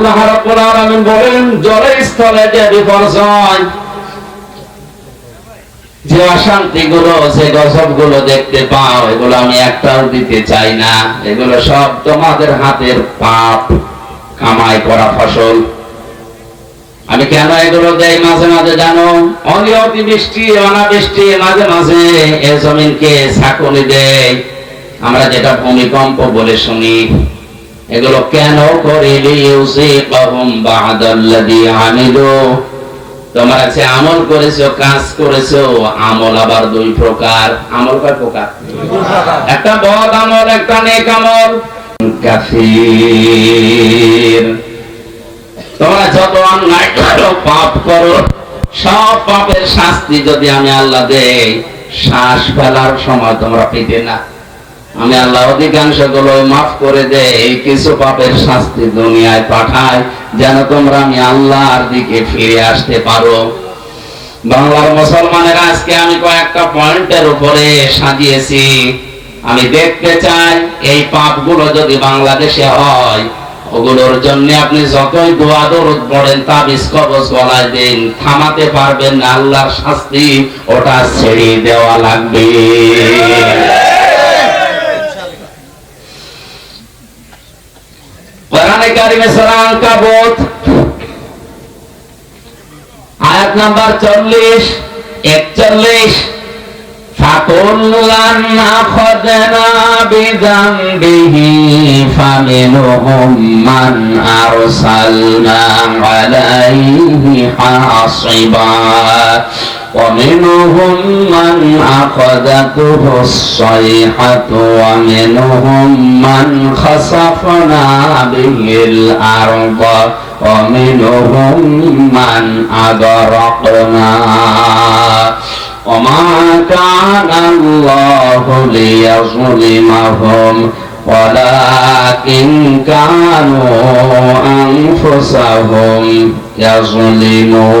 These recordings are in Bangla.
আল্লাহ রাব্বুল আলামিন বলেন, জলের স্থলে যে বিপর্যয়, যে অশান্তি গুলো যে গজবগুলো দেখতে পাও, এগুলো আমি একটাও দিতে চাই না। এগুলো সব তোমাদের হাতের পাপ, কামাই করা ফসল। আমি কেন এগুলো দেই মাঝে মাঝে জানো? অনি বৃষ্টি, অনাবৃষ্টি, মাঝে মাঝে এ জমিনকে ছাকুনি দেয়। আমরা যেটা ভূমিকম্প বলে শুনি এগুলো কেন করে বাদাল্লাযী আছে আমল করেছ, কাজ করেছ, আমল আবার দুই প্রকার। আমল কয় প্রকার? একটা বদ আমল, একটা নেক আমল। কাফির। তোমরা যত অন্যায় করো, পাপ করো, সব পাপের শাস্তি যদি আমি আল্লাহ দেই, শ্বাস ফেলার সময় তোমরা পেতে না। আমি আল্লাহ অধিকাংশগুলো মাফ করে দেই কিছু পাপের শাস্তি দুনিয়ায় পাঠায়, যেন তোমরা আমি আল্লাহর দিকে ফিরে আসতে পারো। বাংলার মুসলমানের আজকে আমি কয়েকটা পয়েন্টের উপরে সাজিয়েছি। আমি দেখতে চাই, এই পাপগুলো যদি বাংলাদেশে হয়, ওগুলোর জন্য আপনি যতই দোয়া দরুদ পড়েন, তাবিজ, কবজ গলায় দিন, থামাতে পারবেন না, আল্লাহর শাস্তি ওটা ছেড়ে দেওয়া লাগবে কোরআনে কারিমে সূরা আনকাবুত আয়াত নাম্বার 40 41 فكلا أخذنا بذنبه فمنهم من أرسلنا عليه حاصبا ومنهم من أخذته الصيحة ومنهم من خسفنا به الأرض ومنهم من أغرقنا. وما كان الله ليظلمهم ولكن كانوا أنفسهم يظلمون.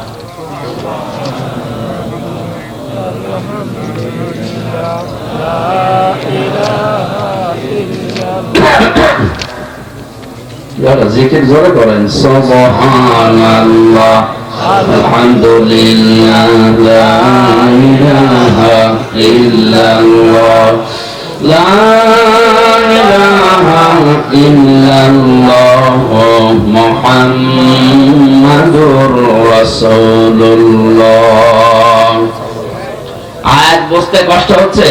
যারা জিকির জোরে করেন সুবহানাল্লাহ আলহামদুলিল্লাহ লা ইলাহা ইল্লাল্লাহ লা ইলাহা ইল্লাল্লাহ মুহাম্মাদুর রাসূলুল্লাহ আয়াত বুঝতে কষ্ট হচ্ছে?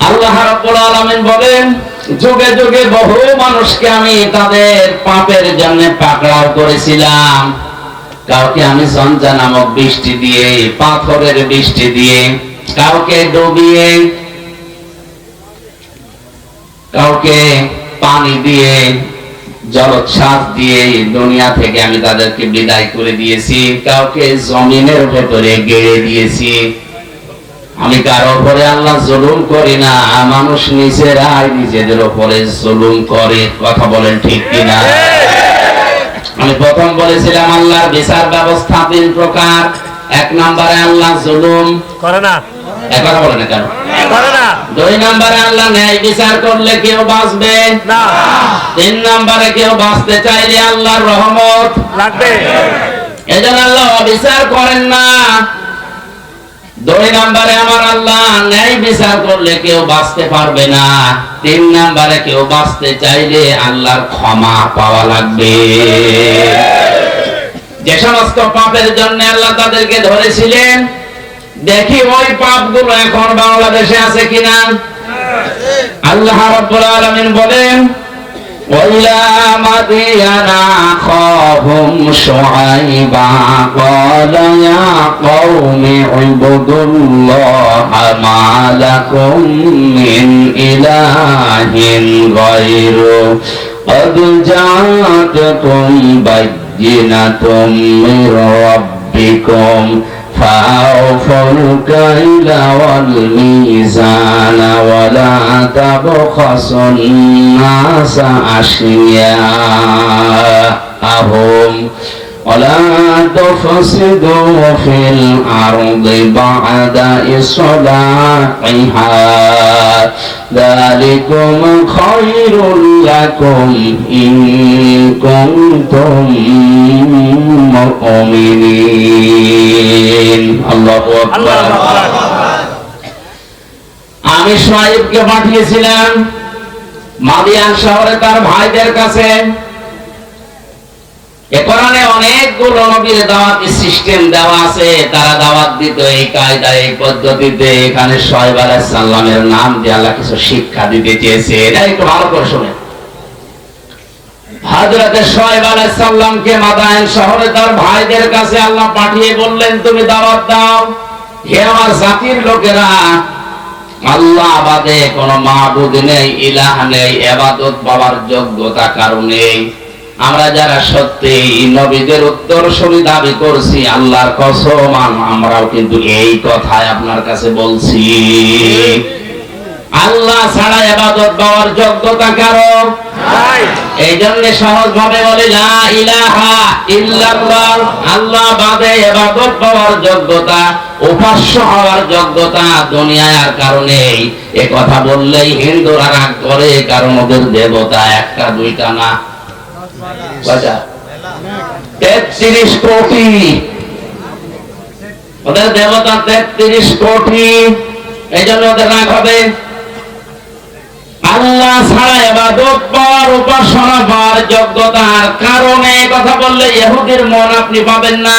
আল্লাহ রাব্বুল আলামিন বলেন যুগে যুগে বহু মানুষকে আমি তাদের পাপের জন্য পাকড়াও করেছিলাম। কাউকে আমি সঞ্জা নামক বৃষ্টি দিয়ে, পাথরের বৃষ্টি দিয়ে, কাউকে ডুবিয়ে, কাউকে পানি দিয়ে, জলোচ্ছ্বাস দিয়ে দুনিয়া থেকে আমি তাদেরকে বিদায় করে দিয়েছি। কাউকে জমিনের ভেতরে গেড়ে দিয়েছি। আমি কারও উপরে আল্লাহ জুলুম করি না মানুষ নিজেরাই নিজেদের উপরে জুলুম করে। কথা বলেন ঠিক কিনা? আমি প্রথম বলেছিলাম আল্লাহর বিচার ব্যবস্থা তিন প্রকার। এক নম্বরে আল্লাহ জুলুম। করে না। একবার বলে না কেন? করে না। দুই নম্বরে আল্লাহ ন্যায় বিচার করলে কেউ বাঁচবে? না। তিন নম্বরে কেউ বাঁচতে চাইলে আল্লাহর রহমত। লাগবে। এজন্য আল্লাহ অবিচার করেন না। দুই নাম্বারে আমার আল্লাহ ন্যায় বিচার করলে কেউ বাঁচতে পারবে না। তিন নাম্বারে কেউ বাঁচতে চাইলে আল্লাহর ক্ষমা পাওয়া লাগবে। যে সমস্ত পাপের জন্য আল্লাহ তাদেরকে ধরেছিলেন, দেখি ওই পাপগুলো এখন বাংলাদেশে আছে কিনা। আল্লাহ রাব্বুল আলামিন বলেন ওয়াইলা মাদিয়ানা খাহু شعيبا قال يا قوم اعبدوا الله ما لكم من إله غيره قد جاءتكم بينة من ربكم فأوفوا الكيل والميزان ولا تبخسوا الناس أشياءهم ولا تفسدوا في الأرض بعد إصلاحها ذلكم خير لكم إن كنتم مؤمنين الله أكبر আমি সোহাইবকে পাঠিয়েছিলাম মাদিয়ান শহরে তার ভাইদের কাছে এ কোরআনে অনেকগুলো নবীর দাওয়াতি সিস্টেম দেওয়া আছে। তারা দাওয়াত দিত এই কায়দা এই পদ্ধতিতে। এখানে নাম দিয়ে আল্লাহ কিছু শিক্ষা দিতে চেয়েছে। এটা একটু ভালো করে শহরে তার ভাইদের কাছে আল্লাহ পাঠিয়ে বললেন, তুমি দাওয়াত দাও। হে আমার জাতির লোকেরা, আল্লাহ বাদে কোন মাহবুদ নেই, ইলাহ নেই, এবাদত বাবার যোগ্যতা কারণ নেই। আমরা যারা সত্যি নবীদের উত্তর শুনি দাবি করছি আল্লাহর কসম আমরাও কিন্তু এই কথাই আপনার কাছে বলছি। আল্লাহ ছাড়া এবাদত পাওয়ার যোগ্যতা কারও? এই জন্য সহজ ভাবে বলি লা ইলাহা ইল্লাল্লাহ। আল্লাহ বাদে এবাদত পাওয়ার যোগ্যতা উপাস্য হওয়ার যোগ্যতা দুনিয়ায় আর কারণে এ কথা বললেই হিন্দুরা রাগ করে কারণ ওদের দেবতা একটা দুইটা না। ওদের দেবতা হবে। আল্লাহ উপাসনা পাওয়ার যোগ্যতার কারণে কথা বললে ইহুদির মন আপনি পাবেন না।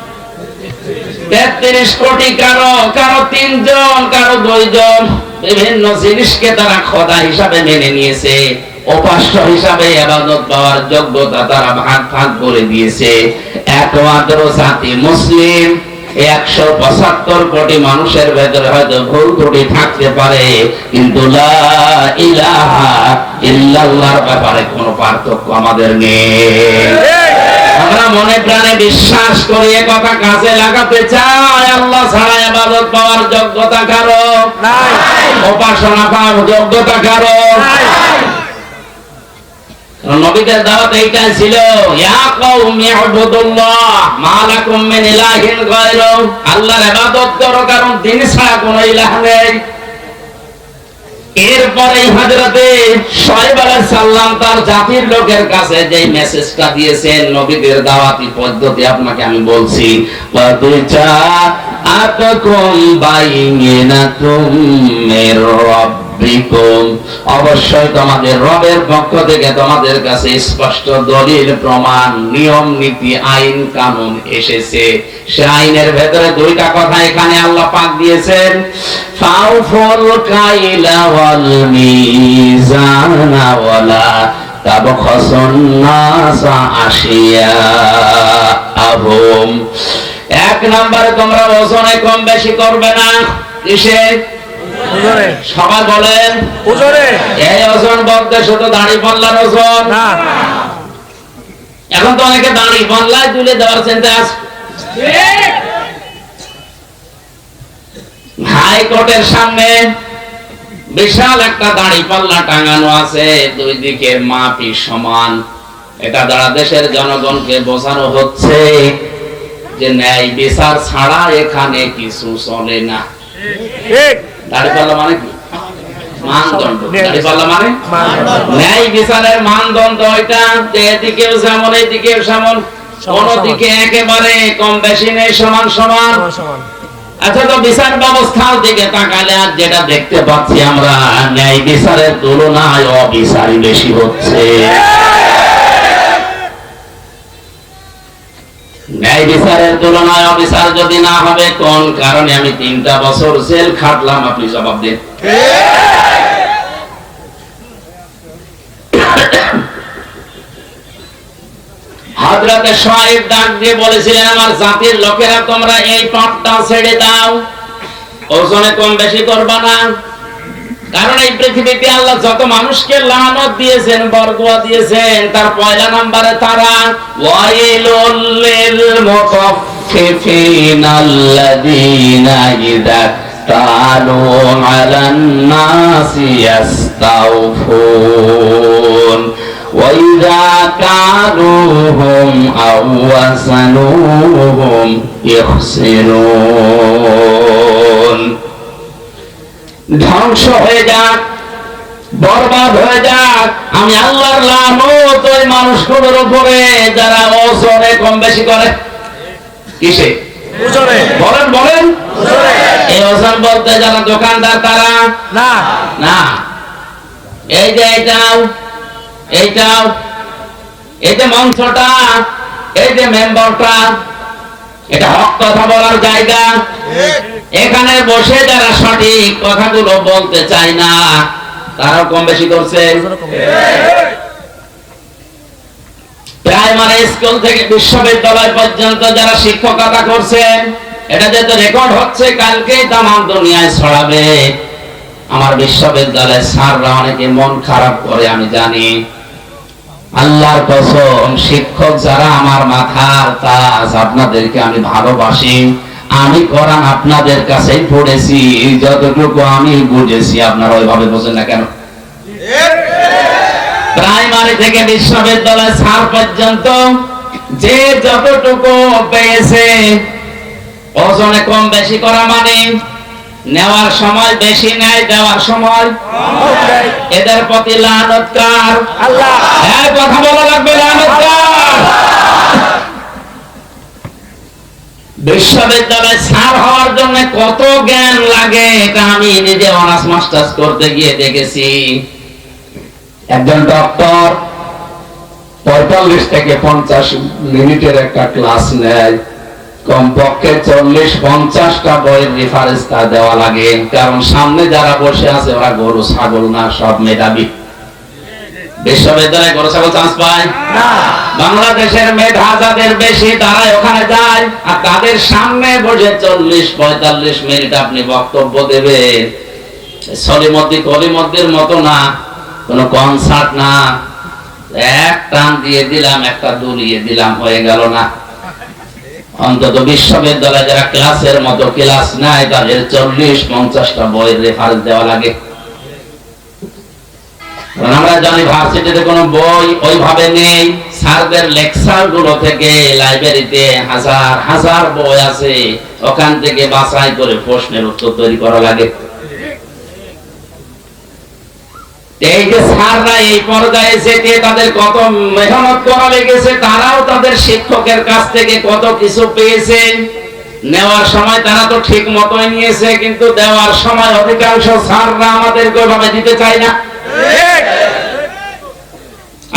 তেত্রিশ কোটি কারও কারও তিনজন, কারও দুইজন। বিভিন্ন জিনিসকে তারা খোদা হিসাবে মেনে নিয়েছে, উপাস্য হিসাবে আবাদত পাওয়ার যোগ্যতা তারা ভাগ ভাগ করে দিয়েছে। একমাত্র জাতি মুসলিম, একশো পঁচাত্তর কোটি মানুষের ভেতরে হয়তো ভুল ত্রুটি থাকতে পারে, কিন্তু ব্যাপারে কোনো পার্থক্য আমাদের নেই। আমরা মনে প্রাণে বিশ্বাস করি এ কথা কাজে লাগাতে চাই। আল্লাহ ছাড়া ইবাদত পাওয়ার যোগ্যতা কারও? উপাসনা পাওয়ার যোগ্যতা কারও? নবীদের দাওয়াত এইটাই ছিল ইয়া কওম ইউবুদুল্লাহ মা লাকুম মিন ইলাহিন গায়রু। আল্লাহর ইবাদত করো কারণ তিনি ছাড়া কোনো ইলাহ নেই। এরপরে তার জাতির লোকের কাছে যে দিয়েছেন পদ্ধতি আপনাকে আমি বলছি ওয়াতুজা আতকুম বাইনাতুম মির রাব্বিকুম অবশ্যই তোমাদের রবের পক্ষ থেকে তোমাদের কাছে স্পষ্ট দলিল, প্রমাণ, নিয়ম, নীতি, আইন, কানুন এসেছে। সে আইনের ভেতরে দুইটা কথা এখানে আল্লাহ পাক দিয়েছেন। ফাউফুল কাইলা ওয়াল মিজানা ওয়ালা এক নম্বরে তোমরা ওজনে কম বেশি করবে না। কিসে সবাই বলেন এই ওজন বলতে শুধু দাড়ি পাল্লার ওজন। এখন তো অনেকে দাড়ি পাল্লায় তুলে দেওয়ার চিন্তা আছে। হাইকোর্টের সামনে বিশাল একটা দাড়ি পাল্লা টাঙানো আছে দুই দিকে মাপি সমান। এটা দ্বারা দেশের জনগণকে বোঝানো হচ্ছে যে ন্যায় বিচার ছাড়া এখানে কিছু চলে না। ঠিক। দাড়ি পাল্লা মানে কি? মানদণ্ড। মানে? ন্যায় বিচারের মানদণ্ড ওইটা এদিকেও যেমন এইদিকেও যেমন কোন দিকে একেবারে কম বেশি নেই সমান সমান। সমান সমান। আচ্ছা তো বিচার ব্যবস্থার দিকে তাকালে আর যেটা দেখতে পাচ্ছি আমরা ন্যায় বিচারের তুলনায় অবিচারই বেশি হচ্ছে। ন্যায় বিচারের তুলনায় অবিচার যদি না হবে, কোন কারণে আমি তিনটা বছর জেল খাটলাম? আপনি জবাব হজরতে সোহাইব ডাক দিয়ে বলেছিলেন, আমার জাতির লোকেরা তোমরা এই পাপটা ছেড়ে দাও। ওজনে কম বেশি করবা না। কারণ এই পৃথিবীতে আল্লাহ যত মানুষকে লানত দিয়েছেন বরদোয়া দিয়েছেন তার পয়লা নম্বরে তারা ওয়াইলুল লিল মুতাফফিফিন আল্লাযীনা ইযা তালু আলান নাসি ইয়াস্তাউফুন وإذا كالوهم أو وزنوهم يخسرون ধ্বংস হয়ে যাক বরবাদ হয়ে যাক। আমি আল্লাহর লানত ওই মানুষগুলোর উপরে যারা ওজনে কম বেশি করে। কিসে? ওজনে। বলেন বলেন। ওজনে। এই ওজন বলতে যারা দোকানদার তারা? না। না। এই যে এইটাও এইটাও এই যে মঞ্চটা এই যে মেম্বারটা এটা হক কথা বলার জায়গা। এখানে বসে যারা সঠিক কথাগুলো বলতে চায় না, তারাও কম বেশি করছে। প্রাইমারি স্কুল থেকে বিশ্ববিদ্যালয় পর্যন্ত যারা শিক্ষকতা করছেন এটা যেহেতু রেকর্ড হচ্ছে, কালকেই তামাম দুনিয়ায় ছড়াবে। আমার বিশ্ববিদ্যালয়ের স্যাররা অনেকে মন খারাপ করে, আমি জানি। আল্লাহর কসম, শিক্ষক যারা আমার মাথার তাজ, আপনাদেরকে আমি ভালোবাসি। আমি কোরআন আপনাদের কাছেই পড়েছি যতটুকু আমি বুঝেছি আপনারা ওইভাবে বোঝেন না কেন? প্রাইমারি থেকে বিশ্ববিদ্যালয় স্যার পর্যন্ত যে যতটুকু পেয়েছে ওজনে কম বেশি করা মানে নেওয়ার সময় বেশি নেয় দেওয়ার সময় এদের প্রতি লানতকার আল্লাহ। হ্যাঁ কথা বলা লাগবে লানতকার বিশ্ববিদ্যালয়ে স্যার হওয়ার জন্য কত জ্ঞান লাগে এটা আমি নিজে অনার্স মাস্টার্স করতে গিয়ে দেখেছি। একজন ডক্টর পঁয়তাল্লিশ থেকে পঞ্চাশ মিনিটের একটা ক্লাস নেয়, কমপক্ষে চল্লিশ পঞ্চাশটা বইয়ের রেফারেন্স তার দেওয়া লাগে, কারণ সামনে যারা বসে আছে ওরা গরু, ছাগল না, সব মেধাবী। বিশ্ববিদ্যালয়ে গরু ছাগল চান্স পায়? না। বাংলাদেশের মেধা যাদের বেশি তারা ওখানে যায় আর তাদের সামনে বসে চল্লিশ পঁয়তাল্লিশ মিনিট আপনি বক্তব্য দেবেন। সলিমদ্দি কলিমদ্দির মতো না কোনো কনসার্ট না। এক টান দিয়ে দিলাম একটা দুলিয়ে দিলাম হয়ে গেল না। অন্তত বিশ্ববিদ্যালয়ে যারা ক্লাসের মতো ক্লাস নেয় তাদের চল্লিশ পঞ্চাশটা বইয়ের রেফারেন্স দেওয়া লাগে। আমরা জানি ভার্সিটিতে কোনো বই ওইভাবে নেই। স্যারদের লেকচারগুলো থেকে লাইব্রেরিতে হাজার হাজার বই আছে। ওখান থেকে বাছাই করে প্রশ্নের উত্তর তৈরি করা লাগে। এই যে স্যাররা এই পর্যায়ে যেতে তাদের কত মেহনত করা লেগেছে, তারাও তাদের শিক্ষকের কাছ থেকে কত কিছু পেয়েছে। নেওয়ার সময় তারা তো ঠিক মতোই নিয়েছে, কিন্তু দেওয়ার সময় অধিকাংশ স্যাররা আমাদেরকে ওইভাবে দিতে চায় না।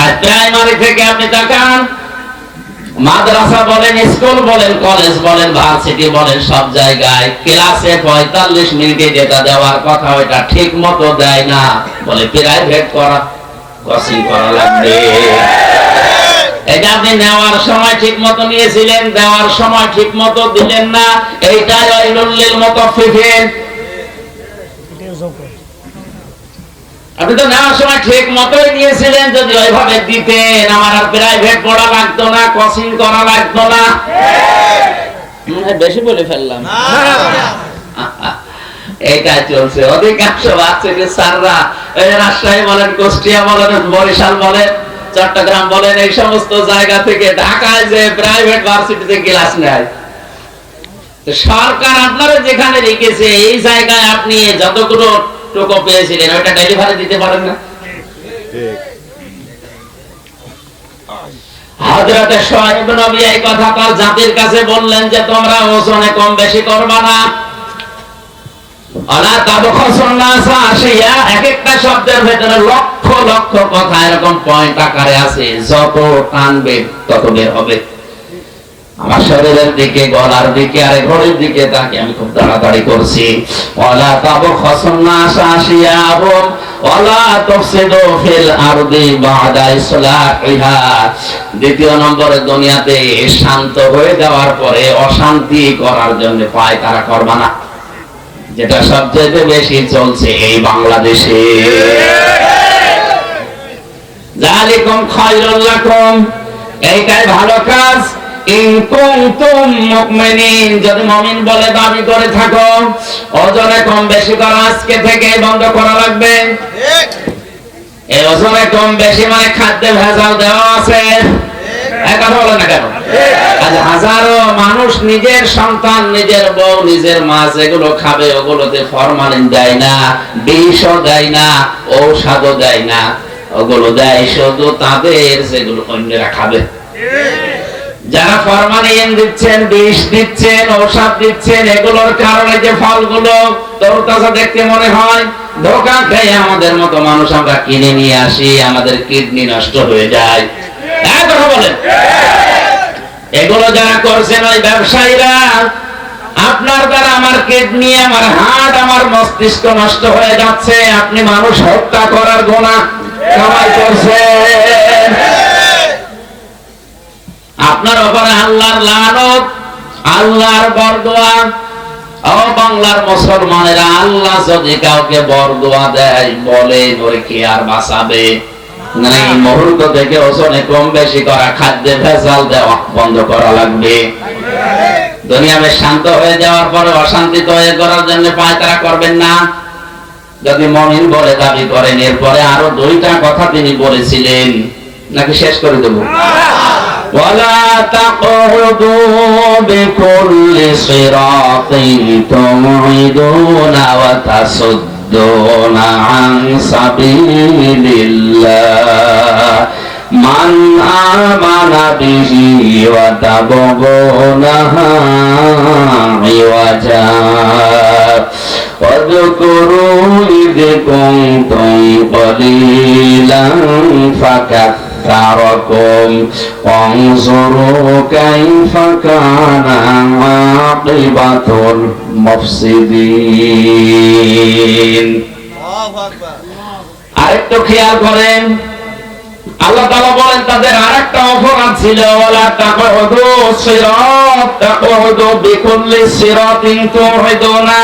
আর প্রাইমারি থেকে আপনি তাকান। মাদ্রাসা বলেন, স্কুল বলেন, কলেজ বলেন, ভার্সিটি বলেন, সব জায়গায় ক্লাসে পঁয়তাল্লিশ মিনিটে যেটা দেওয়ার কথা, ওইটা ঠিক মতো দেয় না। বলে, প্রাইভেট করা কোচিং করা লাগবে। এটা আপনি নেওয়ার সময় ঠিক মতো নিয়েছিলেন, দেওয়ার সময় ঠিক মতো দিলেন না। এইটাই ওইলুল্লিল মতো ফিফেন আপনি তো নেওয়ার সময় ঠিক মতোই নিয়েছিলেন যদি ওইভাবে দিতেন আমার আর প্রাইভেট পড়া লাগতো না কোচিং করা লাগতো না। বেশি বলে ফেললাম। এইটা চলছে। অধিকাংশ বাচ্চাকে স্যাররা রাজশাহী বলেন কুষ্টিয়া বলেন বরিশাল বলেন চট্টগ্রাম বলেন এই সমস্ত জায়গা থেকে ঢাকায় যে প্রাইভেট ভার্সিটিতে ক্লাস নেয়। সরকার আপনারা যেখানে রেখেছে এই জায়গায় আপনি যতগুলো টোকো পেয়েছিলেন ওটা ডেলিভারি দিতে পারেন না। হযরতে সোহাইব নবী এই কথা তার জাতির কাছে বললেন যে তোমরা ওজনে কম বেশি করবা না। অলা তাবখাসুন নাসা এক একটা শব্দের ভেতরে লক্ষ লক্ষ কথা এরকম পয়েন্ট আকারে আছে যত টানবে তত বের হবে। আমার শরীরের দিকে, গলার দিকে আরে ঘড়ির দিকে তাকে আমি খুব তাড়াতাড়ি করছি। তুফসিদু ফিল আরদি বাদা ইসলাহিহা দ্বিতীয় নম্বরে দুনিয়াতে শান্ত হয়ে যাওয়ার পরে অশান্তি করার জন্য পায় তারা না যেটা সবচেয়ে বেশি চলছে এই বাংলাদেশে। জালিকুম খায়রুল লাকুম এইটাই ভালো কাজ। যদি মুমিন বলে দাবি করে থাকো ওজনে কম বেশি করা আজকে থেকে বন্ধ করা লাগবে। এই ওজনে কম বেশি মানে খাদ্যে ভেজাল দেওয়া আছে। কথা বলে না কেন? আজ হাজারো মানুষ নিজের সন্তান নিজের বউ নিজের মাছ এগুলো খাবে ওগুলোতে ফরমালিন দেয় না বিষও দেয় না ঔষধও দেয় না ওগুলো দেয় শুধু তাদের যেগুলো অন্যরা খাবে। যারা ফরমালিন দিচ্ছেন, বিষ দিচ্ছেন, ঔষধ দিচ্ছেন, এগুলোর কারণে যে ফলগুলো তরতাজা দেখতে মনে হয়, ধোকা খেয়ে আমাদের মতো মানুষ আমরা কিনে নিয়ে আসি, আমাদের কিডনি নষ্ট হয়ে যায়। কথা বলেন। এগুলো যারা করছেন ওই ব্যবসায়ীরা, আপনার দ্বারা আমার কিডনি, আমার হার্ট আমার মস্তিষ্ক নষ্ট হয়ে যাচ্ছে, আপনি মানুষ হত্যা করার গোনা কামাই করছেন। আপনার ওপরে আল্লাহর লানত, আল্লাহর বরদোয়া। ও বাংলার মুসলমানেরা, আল্লাহ যদি কাউকে বরদোয়া দেয়, বলে ওরে কি আর বাঁচাবে? না এই মুহূর্ত থেকে ওজনে কম বেশি করা, খাদ্যে ভেজাল দেওয়া বন্ধ করা লাগবে। দুনিয়া বেশ শান্ত হয়ে যাওয়ার পরে অশান্তি তৈরি করার জন্য পায় তারা করবেন না। যদি মমিন বলে দাবি করেন, এরপরে আরও দুইটা কথা তিনি বলেছিলেন। নাকি শেষ করে দেবো? ولا تقعدوا بكل صراط توعدون وتصدون عن سبيل الله من آمن به وتبغونها عوجا واذكروا إذ كنتم قليلا فكثركم وانظروا كيف كان عاقبة المفسدين আরেকটু খেয়াল করেন আল্লাহ তাআলা বলেন তাদের আরেকটা অপরাধ ছিল ওয়ালা তাকহুদু সিরাত তাকহুদু বিকুল্লি সিরাতিন তুহিদুনা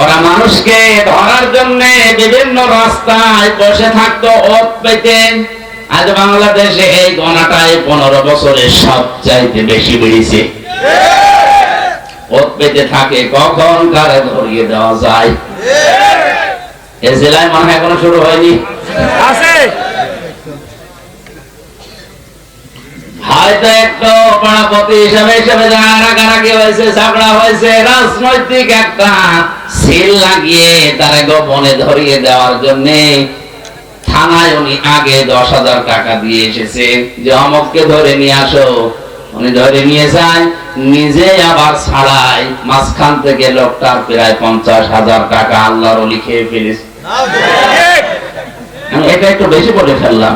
ওরা মানুষকে ধরার জন্য বিভিন্ন রাস্তায় বসে থাকতো ওত পেতে আজ বাংলাদেশে এই গণাটাই পনেরো বছরে সবচাইতে বেশি বেড়েছে। ওত পেতে থাকে কখন কারে ধরিয়ে দেওয়া যায়? এ জেলায় মনে হয় এখনও শুরু হয়নি। আছে। হয়তো একটু হিসাবে হিসাবে রাগারাগি হয়েছে ঝগড়া হয়েছে রাজনৈতিক একটা সিল লাগিয়ে তারা গোপনে ধরিয়ে দেওয়ার জন্য থানায় উনি আগে দশ হাজার টাকা দিয়ে এসেছে। যে অমককে ধরে নিয়ে আসো। উনি ধরে নিয়ে যায় নিজে আবার ছাড়ায়। মাঝখান থেকে লোকটার প্রায় পঞ্চাশ হাজার টাকা আল্লাহর লিখে ফেলেছে। আমি এটা একটু বেশি বলে ফেললাম।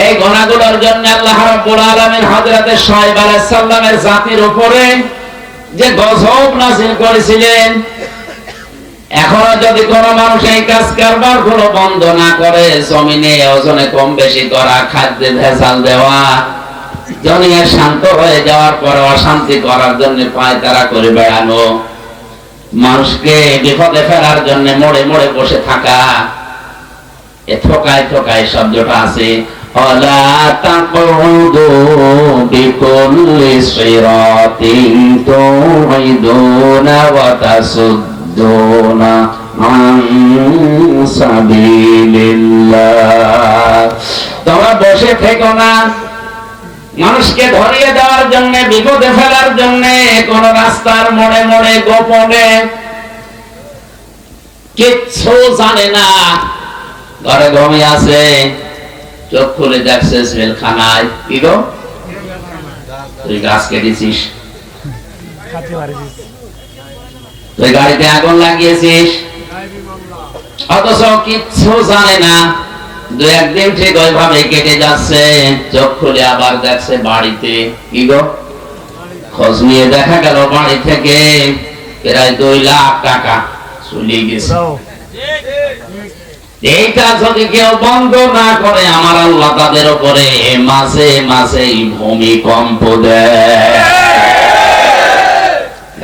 এই গোনাগুলোর জন্য আল্লাহ রাব্বুল আলামিন হযরতে শুআয়ব আলাইহিস সালামের জাতির উপরে যে গজব নাযিল করেছিলেন, এখনও যদি কোন মানুষ এই কাজ কারবারগুলো বন্ধ না করে, জমিনে ওজনে কম বেশি করা, খাদ্যে ভেজাল দেওয়া জমিয়ে শান্ত হয়ে যাওয়ার পরে অশান্তি করার জন্য পায়তারা করে বেড়ানো, মানুষকে বিপদে ফেলার জন্য মোড়ে মোড়ে বসে থাকা, এ ঠোকায় ঠোকায় শব্দটা আছে। ولا تقعدوا بكل صراط توعدون وتصدون عن سبيل الله তোমরা বসে থেকো না মানুষকে ধরিয়ে দেওয়ার জন্য বিপদে ফেলার জন্য কোন রাস্তার মোড়ে মোড়ে গোপনে কিচ্ছু জানে না ঘরে ঘুমিয়ে আছে চোখ খুলে দেখছে জেলখানায় কি গো? তুই গাছ কেটেছিস। তুই গাড়িতে আগুন লাগিয়েছিস। অথচ কিচ্ছু জানে না। দু একদিন ঠিক ওইভাবে কেটে যাচ্ছে। চোখ খুলে আবার দেখছে বাড়িতে। কি গো? খোঁজ নিয়ে দেখা গেল বাড়ি থেকে প্রায় দুই লাখ টাকা চলে গেছে। দাও এইটা যদি কেউ বন্ধ না করে, আমার আল্লাহ তাদের উপরে মাসে মাসে ভূমিকম্প দেয়।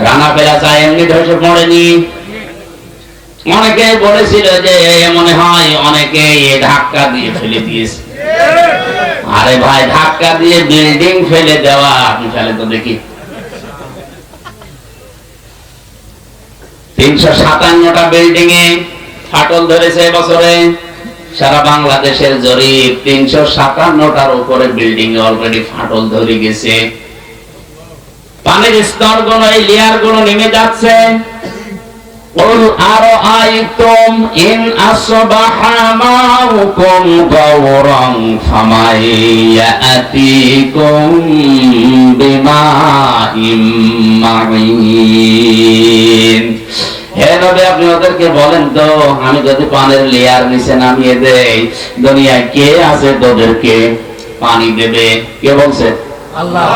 রানা পেলা চায় এমনি ধসে পড়েনি? অনেকে বলেছিল যে মনে হয় অনেকে ধাক্কা দিয়ে ফেলে দিয়েছে। আরে ভাই, ধাক্কা দিয়ে বিল্ডিং ফেলে দেওয়া, আপনি ফেলে তো দেখি। তিনশো সাতান্নটা বিল্ডিং এ ফাটল ধরেছে এবছরে সারা বাংলাদেশের জরিপ তিনশো সাতান্নটার উপরে বিল্ডিং এ অলরেডি ফাটল ধরে গেছে পানির স্তর গুলো এই লেয়ার গুলো নেমে যাচ্ছে قل أرأيتم إن أصبح ماؤكم غورا فمن يأتيكم بماء معين হে নবী আপনি ওদেরকে বলেন তো আমি যদি পানের লেয়ার নিচে নামিয়ে দেই দুনিয়ায় কে আছে তোদেরকে পানি দেবে? কে বলছে? আল্লাহ।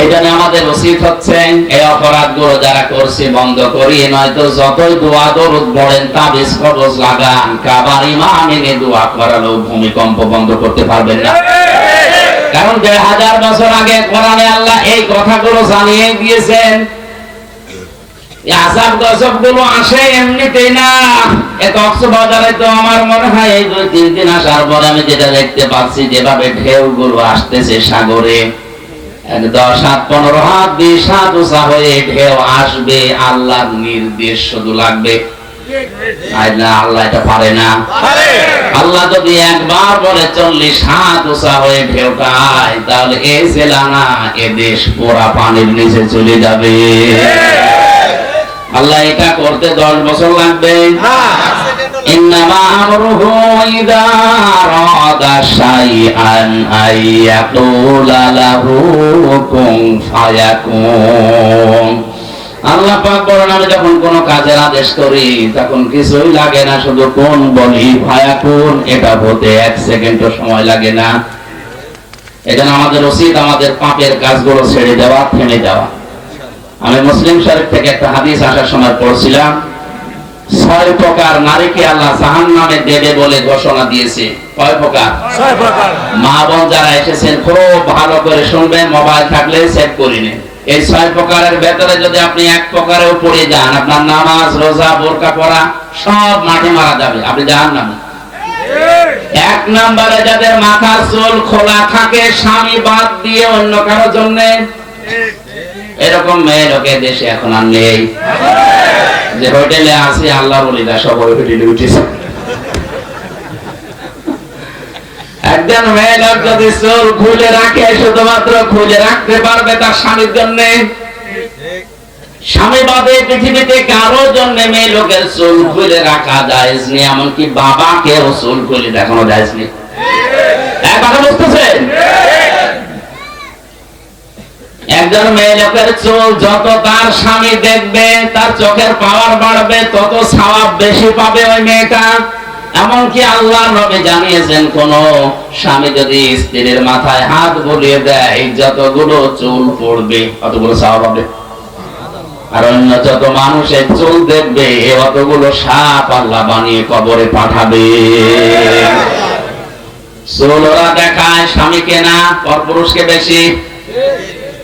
এই জন্য আমাদের উচিত হচ্ছে এই অপরাধগুলো যারা করছে বন্ধ করি নয়তো যতই দোয়া দরুদ পড়েন তাবিজ কবজ লাগান কাবার ইমাম এনে দোয়া করালো ভূমিকম্প বন্ধ করতে পারবেন না। কারণ দেড় হাজার বছর আগে কোরআনে আল্লাহ এই কথাগুলো জানিয়ে দিয়েছেন আজাব গজবগুলো আসে এমনিতেই না। এ কক্সবাজারে তো আমার মনে হয় এই দুই তিন দিন আসার পরে আমি যেটা দেখতে পাচ্ছি যেভাবে ঢেউ গুলো আসতেছে সাগরে দশ হাত পনেরো হাত বিশ হাত উঁচা হয়ে ঢেউ আসবে আল্লাহর নির্দেশ শুধু লাগবে। আল্লাহ এটা পারে না। আল্লাহ যদি একবার বলে চল্লিশ হাত উঁচা হয়ে ঢেউটায় তাহলে এ জেলা না এ দেশ পোড়া পানির নিচে চলে যাবে। আল্লাহ এটা করতে দশ বছর লাগবে إنما أمره إذا أراد شيئا أن يقول له كن فيكون আল্লাহ পাক বলেন আমি যখন কোন কাজের আদেশ করি তখন কিছুই লাগে না শুধু কোন বলি ভায়া কোন এটা হতে এক সেকেন্ডও সময় লাগে না এজন্য আমাদের উচিত আমাদের পাপের কাজগুলো ছেড়ে দেওয়া থেমে দেওয়া আমি মুসলিম শরীফ থেকে একটা হাদিস আসার সময় পড়ছিলাম। ছয় প্রকার নারীকে আল্লাহ জাহান নামে দেবে বলে ঘোষণা দিয়েছে। কয় প্রকার? ছয় প্রকার। মা বোন যারা এসেছেন খুব ভালো করে শুনবেন মোবাইল থাকলে সেভ করে নিন। এই ছয় প্রকারের ভেতরে যদি আপনি এক প্রকারেও পড়ে যান আপনার নামাজ রোজা বোরকা পড়া সব মাঠে মারা যাবে। আপনি যান না এক নম্বরে যাদের মাথার চুল খোলা থাকে স্বামী বাদ দিয়ে অন্য কারোর জন্য এরকম মেয়ে লোকে দেশে এখন আর নেই। যে হোটেলে আছে আল্লাহ বলিদা সব ওই হোটেলে উঠেছে একজন মেয়ে লোক যদি চুল খুলে রাখে, শুধুমাত্র খুলে রাখতে পারবে তার স্বামীর জন্য। স্বামী বাদে পৃথিবীতে কারও জন্য মেয়ে লোকের চুল খুলে রাখা যায় নি এমনকি বাবাকেও চুল খুলে দেখানো যায় নি এক কথা বুঝতেছেন? একজন মেয়ে লোকের চুল যত তার স্বামী দেখবে, তার চোখের পাওয়ার বাড়বে, তত সওয়াব বেশি পাবে ওই মেয়েটা। এমনকি আল্লাহ নবী জানিয়েছেন, কোন স্বামী যদি স্ত্রীর মাথায় হাত বুলিয়ে দেয়, যতগুলো চুল পড়বে, অতগুলো সওয়াব হবে আর অন্য যত মানুষের চুল দেখবে অতগুলো সাপ আল্লাহ বানিয়ে কবরে পাঠাবে। চুল ওরা দেখায় স্বামীকে না, পরপুরুষকে বেশি।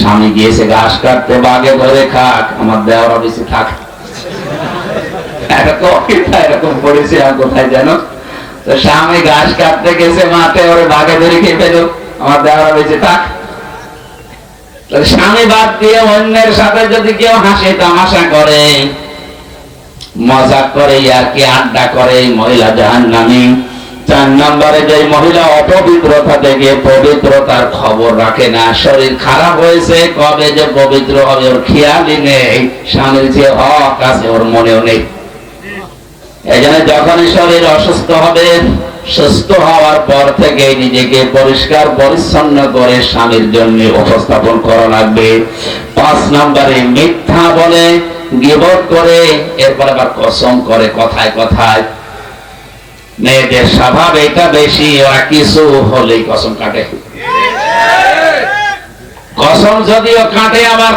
স্বামী গিয়েছে, ঘাস কাটতে, বাগে ধরে খাক, আমার দেওয়ার বেশি থাক। এরকম এরকম পড়েছে আর কোথায় যেন? তো স্বামী ঘাস কাটতে গেছে মাঠে, ওরে বাগে ধরে খেয়ে ফেলো, আমার দেওয়ার বেশি থাক। স্বামী বাদ দিয়ে অন্যের সাথে যদি কেউ হাসে, তামাশা করে মজা করে আর কি আড্ডা করে মহিলা জাহান নামি চার নম্বরে যে মহিলা অপবিত্রতা থেকে পবিত্রতার খবর রাখে না, শরীর খারাপ হয়েছে, কবে যে পবিত্র হবে ওর খেয়ালই নেই, স্বামীর যে হক আছে ওর মনেও নেই। এই জন্য যখনই শরীর অসুস্থ হবে, সুস্থ হওয়ার পর থেকে নিজেকে পরিষ্কার পরিচ্ছন্ন করে স্বামীর জন্য উপস্থাপন করা লাগবে। পাঁচ নম্বরে মিথ্যা বলে গিবত করে, এরপর আবার কসম করে কথায় কথায় মেয়েদের স্বভাব এটা বেশি, ওরা কিছু হলেই কসম কাটে। কসম যদিও কাটে, আবার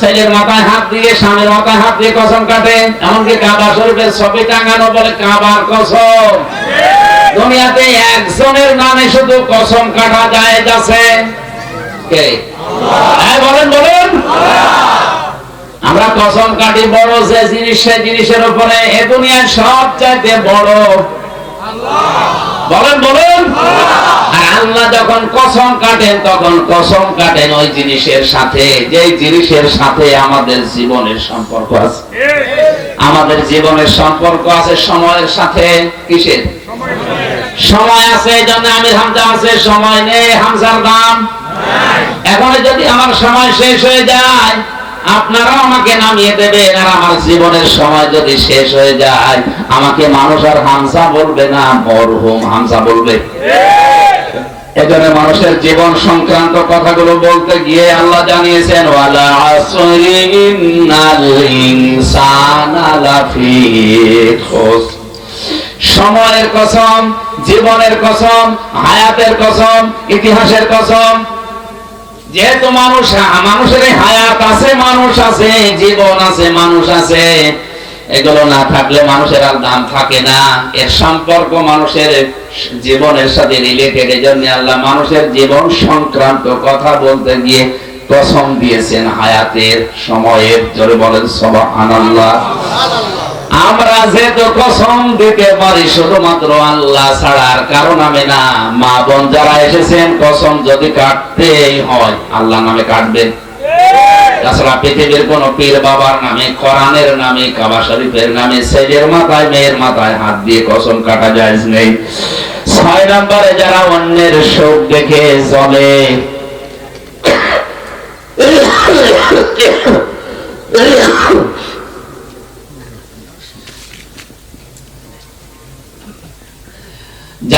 ছেলের মাথায় হাত দিয়ে, স্বামীর মাথায় হাত দিয়ে কসম কাটে, এমনকি কাবা শরীফের ছবি টাঙানো বলে কাবার কসম। দুনিয়াতে একজনের নামে শুধু কসম কাটা যায়, যাচ্ছে হ্যাঁ বলেন বলেন। আমরা কসম কাটি বড় যে জিনিস, সে জিনিসের উপরে এ দুনিয়ার সব চাইতে বড় বলেন বলেন। আর আল্লাহ যখন কসম কাটেন, তখন কসম কাটেন ওই জিনিসের সাথে যে জিনিসের সাথে আমাদের জীবনের সম্পর্ক আছে। আমাদের জীবনের সম্পর্ক আছে সময়ের সাথে, কিসের? সময় আছে জন্য আমি হামজা আছে, সময় নেই হামজার দাম। এখন যদি আমার সময় শেষ হয়ে যায় আপনারা আমাকে নামিয়ে দেবেন আর আমার জীবনের সময় যদি শেষ হয়ে যায়, আমাকে মানুষ আর হামসা বলবে না, মরহুম হামসা বলবে। এজন্য মানুষের জীবন সংক্রান্ত কথাগুলো বলতে গিয়ে আল্লাহ জানিয়েছেন, ওয়ালা আসরি ইনসানা লাফি খুসর সময়ের কসম, জীবনের কসম, হায়াতের কসম, ইতিহাসের কসম যেহেতু মানুষ মানুষের হায়াত আছে, মানুষ আছে, জীবন আছে, মানুষ আছে। এগুলো না থাকলে মানুষের আর দাম থাকে না। এর সম্পর্ক মানুষের জীবনের সাথে রিলেটেড এই জন্য আল্লাহ মানুষের জীবন সংক্রান্ত কথা বলতে গিয়ে কসম দিয়েছেন হায়াতের সময়ের জোরে বলেন সবা আনাল্লাহ আমরা যেহেতু কসম দিতে পারি শুধুমাত্র আল্লাহ ছাড়া আর কারও নামে না মা বোন যারা এসেছেন কসম যদি কাটতেই হয় আল্লাহ নামে কাটবেন তাছাড়া পৃথিবীর কোন পীর বাবার নামে কোরআনের নামে কাবা শরীফের নামে ছেলের মাথায় মেয়ের মাথায় হাত দিয়ে কসম কাটা যায় নেই ছয় নম্বরে যারা অন্যের শোক দেখে চলে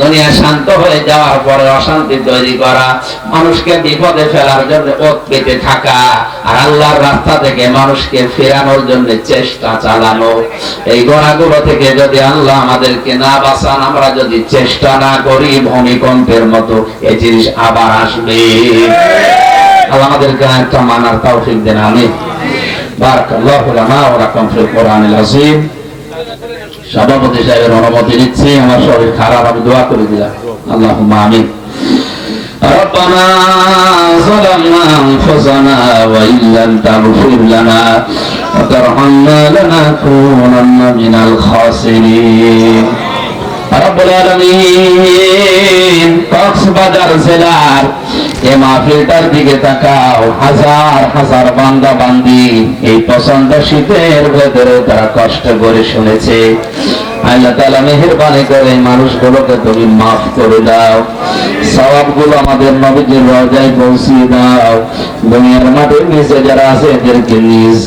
দুনিয়া শান্ত হয়ে যাওয়ার পরে অশান্তি তৈরি করা, মানুষকে বিপদে ফেলার জন্য ওত পেতে থাকা, আর আল্লাহর রাস্তা থেকে মানুষকে ফেরানোর জন্য চেষ্টা চালানো। এই গোড়াগুলো থেকে যদি আল্লাহ আমাদেরকে না বাঁচান, আমরা যদি চেষ্টা না করি, ভূমিকম্পের মতো এই জিনিস আবার আসবে। আল্লাহ আমাদেরকে একটা মানার তৌফিক দেন আমি বারাকাল্লাহু লানা ওয়া লাকুম ফিল কোরআনিল আযীম। সভাপতি সাহেবের অনুমতি নিচ্ছি আমার শরীর খারাপ আমি দোয়া করে দিলাম আল্লাহ আমিন ربنا ظلمنا أنفسنا وإن لم تغفر لنا وترحمنا لنكونن من الخاسرين রব্বুল আলামিন কক্সবাজার জেলার এই মাহফিলটার দিকে তাকাও, হাজার হাজার বান্দা বান্দি এই পছন্দ শীতের ভেতরে তারা কষ্ট করে শুনেছে। আল্লাহ তালা মেহরবানি করে মানুষগুলোকে তুমি মাফ করে দাও। সওয়াবগুলো আমাদের নবীজির রাজায় পৌঁছিয়ে দাও। দুনিয়ার মাটির নিচে যারা আছে, এদেরকে নিজ